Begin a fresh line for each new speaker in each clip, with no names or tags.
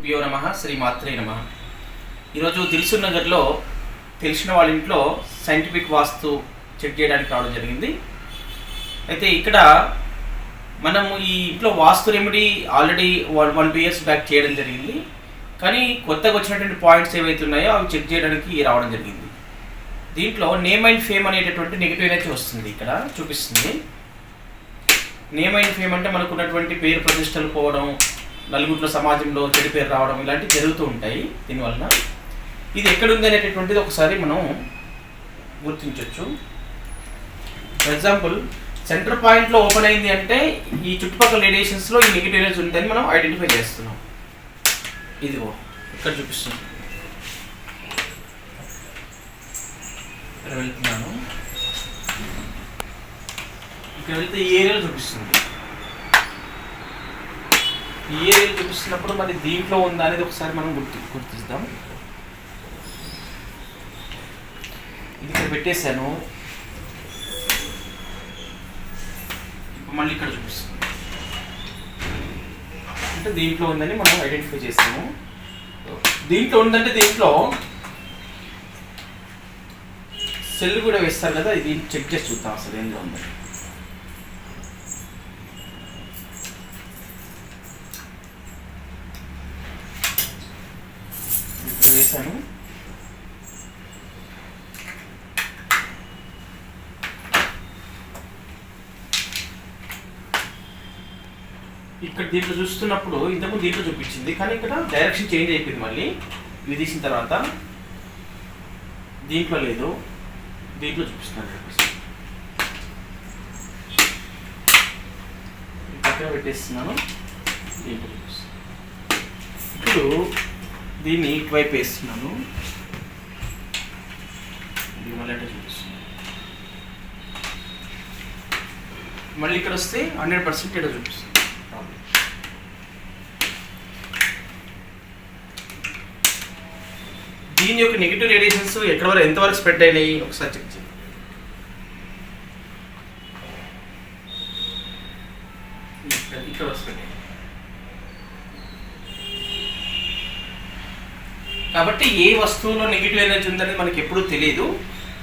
గురుభ్యో నమ శ్రీ మాత్రే నమ. ఈరోజు దిల్సుఖ్ నగర్లో తెలిసిన వాళ్ళ ఇంట్లో సైంటిఫిక్ వాస్తు చెక్ చేయడానికి రావడం జరిగింది. అయితే ఇక్కడ మనము ఈ ఇంట్లో vastu remedy already one one two years back చేయడం జరిగింది. కానీ కొత్తగా వచ్చినటువంటి పాయింట్స్ ఏవైతే ఉన్నాయో అవి చెక్ చేయడానికి రావడం జరిగింది. దీంట్లో నేమ్ అండ్ ఫేమ్ అనేటటువంటి నెగిటివ్ ఎనర్జీ వస్తుంది ఇక్కడ చూపిస్తుంది. నేమ్ అండ్ ఫేమ్ అంటే మనకు ఉన్నటువంటి పేరు ప్రతిష్టలు పోవడం నలుగురిలో సమాజంలో చెడు పేరు రావడం ఇలాంటివి జరుగుతూ ఉంటాయి. దీనివలన ఇది ఎక్కడుంది అనేటటువంటిది ఒకసారి మనం గుర్తించవచ్చు ఫర్ ఎగ్జాంపుల్ సెంటర్ పాయింట్లో ఓపెన్ అయింది అంటే ఈ చుట్టుపక్కల రేడియేషన్స్లో ఈ నెగిటివ్ ఎనర్జీ ఉందని మనం ఐడెంటిఫై చేస్తున్నాం. ఇదిగో ఇక్కడ చూపిస్తుంది ఇక్కడ వెళ్తున్నాను. ఇక్కడ వెళ్తే ఈ ఏరియాలో చూపిస్తుంది. ఈ చూపిస్తున్నప్పుడు మరి దీంట్లో ఉందా అనేది ఒకసారి మనం గుర్తు గుర్తిస్తాం ఇది ఇక్కడ పెట్టేశాను. ఇప్పుడు మళ్ళీ ఇక్కడ చూపిస్తాను. అంటే దీంట్లో ఉందని మనం ఐడెంటిఫై చేస్తాము దీంట్లో ఉందంటే దీంట్లో సెల్ కూడా వేస్తారు కదా ఇది చెక్ చేసి చూద్దాం అసలు ఏందో ఉందని. ఇప్పుడు ఇక్కడ దీంట్లో చూస్తున్నప్పుడు ఇంతకుముందు దీంట్లో చూపించింది కానీ ఇక్కడ డైరెక్షన్ చేంజ్ అయిపోయింది మళ్ళీ. ఇవి తీసిన తర్వాత దీంట్లో లేదు. దీంట్లో చూపిస్తున్నాను పక్కన పెట్టేస్తున్నాను. దీంట్లో చూపిస్తాను ఇప్పుడు దీన్ని ఇటువైపు వేస్తున్నాను. మళ్ళీ చూపిస్తున్నాను మళ్ళీ ఇక్కడ వస్తే హండ్రెడ్ పర్సెంట్ ఇక్కడ చూపిస్తుంది. దీని యొక్క నెగిటివ్ రేడియేషన్స్ ఎక్కడ వరకు ఎంతవరకు స్ప్రెడ్ అయినాయి? ఒకసారి చెక్ చేయండి ఇక్కడ- ఇక్కడ కాబట్టి ఏ వస్తువులో నెగిటివ్ ఎనర్జీ ఉందనేది మనకి ఎప్పుడూ తెలియదు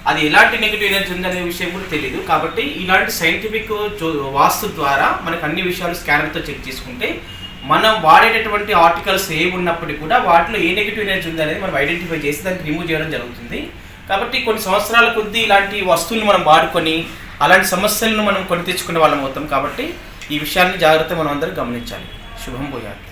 అది ఎలాంటి నెగిటివ్ ఎనర్జీ ఉందనే విషయం కూడా తెలియదు కాబట్టి ఇలాంటి సైంటిఫిక్ వాస్తు ద్వారా మనకు అన్ని విషయాలు స్కానర్తో చెక్ చేసుకుంటే మనం వాడేటటువంటి ఆర్టికల్స్ ఏమి ఉన్నప్పటికీ కూడా వాటిలో ఏ నెగిటివ్ ఎనర్జీ ఉందనేది మనం ఐడెంటిఫై చేసి దానికి రిమూవ్ చేయడం జరుగుతుంది. కాబట్టి కొన్ని సంవత్సరాల కొద్దీ ఇలాంటి వస్తువులు మనం వాడుకొని అలాంటి సమస్యలను మనం కొని తెచ్చుకునే వాళ్ళం అవుతాం కాబట్టి ఈ విషయాన్ని జాగ్రత్త మనం అందరం గమనించాలి. శుభం పోయాలి